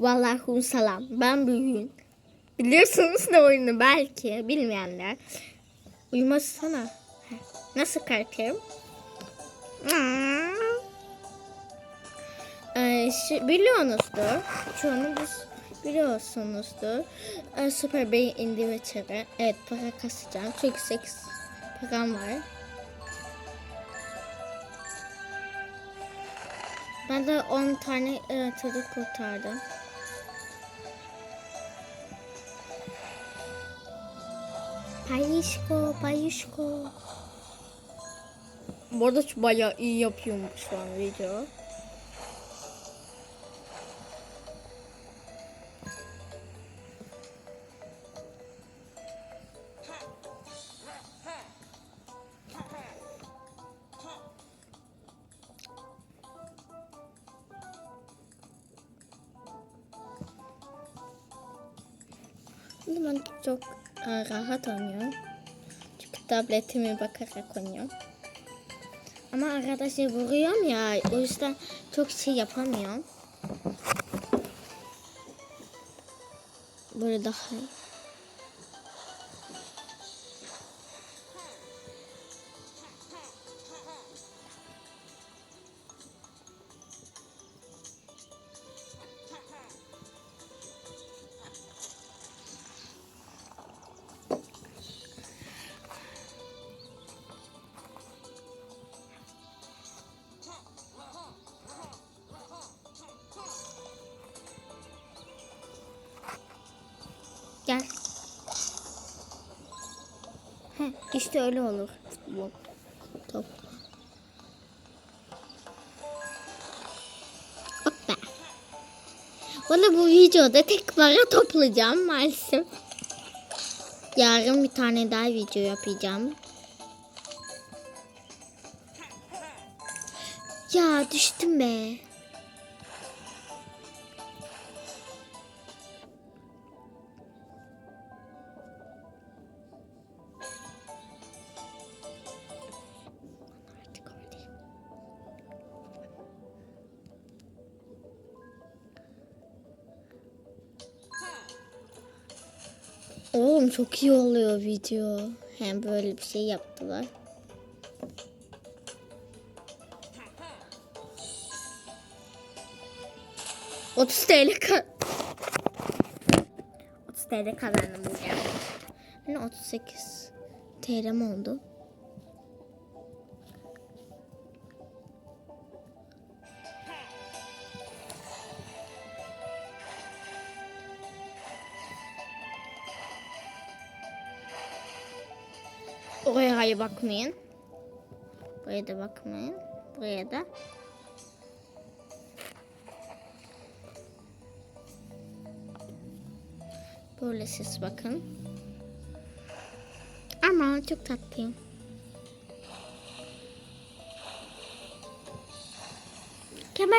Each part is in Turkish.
Vallahi salam. Ben büyüğüm. Biliyorsunuz ne oyunu belki bilmeyenler. Uyumasana. Nasıl kalkarım? Ee, biliyorsunuzdur. Çoğunuz biliyorsunuzdur. Ee, Super Bey individual'e evet para kasacağım. Çok yüksek param var. Ben de 10 tane e, çocuk kurtardım. Payışko, payışko. Bu arada bayağı iyi yapıyorum şu an video. Şimdi ben çok rahat oynuyorum. Çünkü tabletime bakarak oynuyorum. Ama arkadaşlar vuruyorum ya o yüzden çok şey yapamıyorum. Böyle daha iyi. Gel. Heh, işte öyle olur. Bu top. Hoppa. Valla bu videoda tek para toplayacağım maalesef. Yarın bir tane daha video yapacağım. Ya düştüm be. Oğlum çok iyi oluyor video. Hem böyle bir şey yaptılar. Otuz TL ka 30 TL kazandım bugün. Hani 38 TL'm oldu. Oraya bakmayın. Buraya da bakmayın. Buraya da. Böyle siz bakın. Ama çok tatlıyım.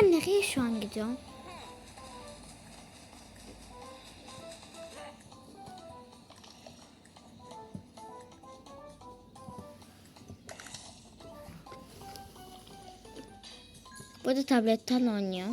Ben nereye şu an 뿌듯함의 탄원이요.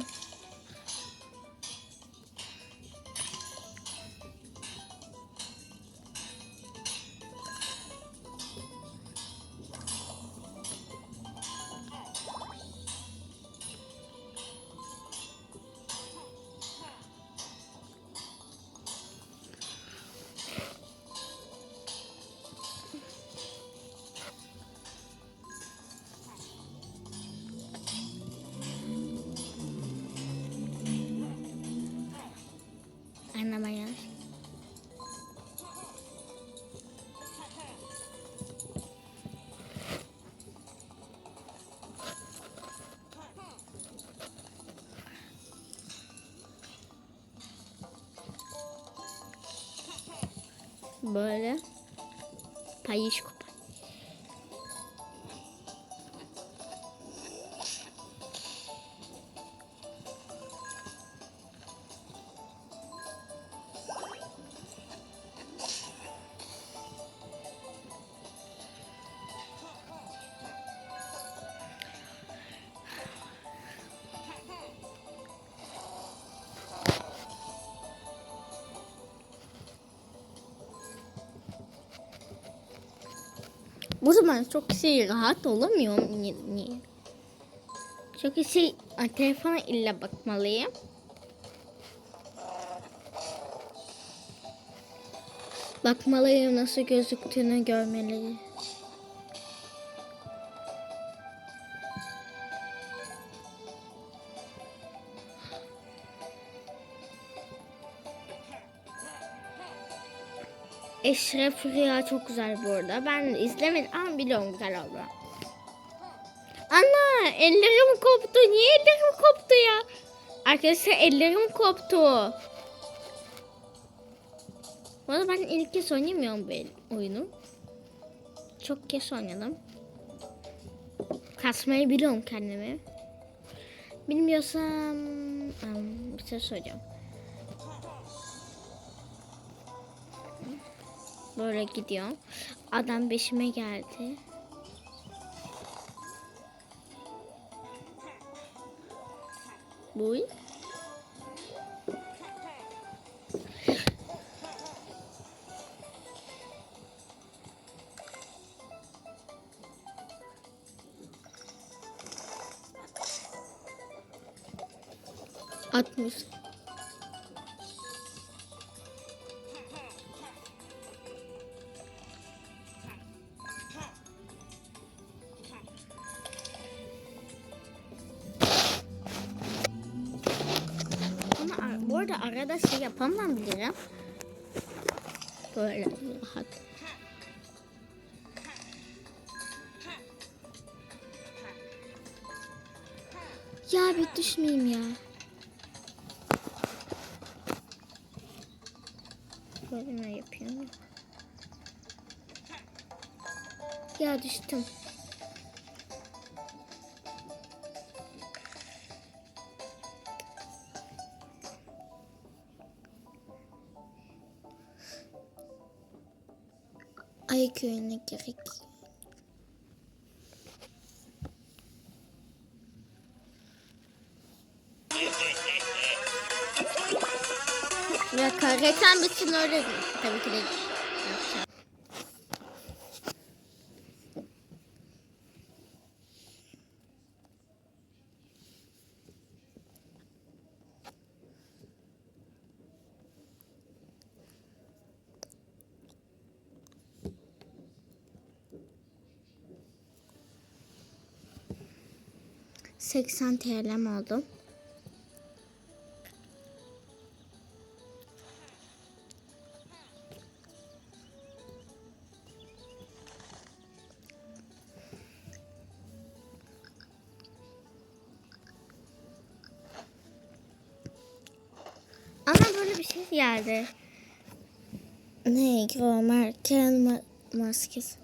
Böyle payış Bu zaman çok şey rahat olamıyorum. Niye? niye? Çok şey telefona illa bakmalıyım. Bakmalıyım nasıl gözüktüğünü görmeliyim. Eşref Rüya çok güzel bu arada. Ben izlemedim ama biliyorum güzel oldu. Ana ellerim koptu. Niye ellerim koptu ya? Arkadaşlar ellerim koptu. Bu arada ben ilk kez oynamıyorum bu oyunu. Çok kez oynadım. Kasmayı biliyorum kendimi. Bilmiyorsam Am, bir şey soracağım. Böyle gidiyorum. Adam beşime geldi. Buy. Atmış. Arada arada şey yapamayabilirim. Böyle rahat. Ya bir düşmeyeyim ya. Böyle yapıyorum? Ya düştüm. Ay köyüne gerek. Ya reklam bitsin öyle tabii ki de. Seksen TL'm oldu. Ama böyle bir şey geldi. Ne? Merkel ma maskesi.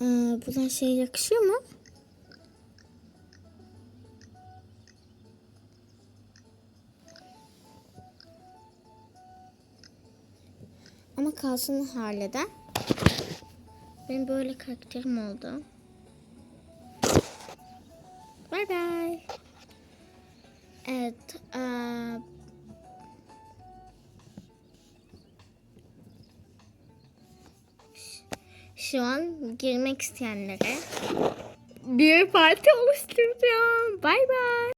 Ee, buna şey yakışıyor mu? Kalsın hallede. Benim böyle karakterim oldu. Bye bye. Evet. eee, şu an girmek isteyenlere bir parti oluşturacağım. Bye bye.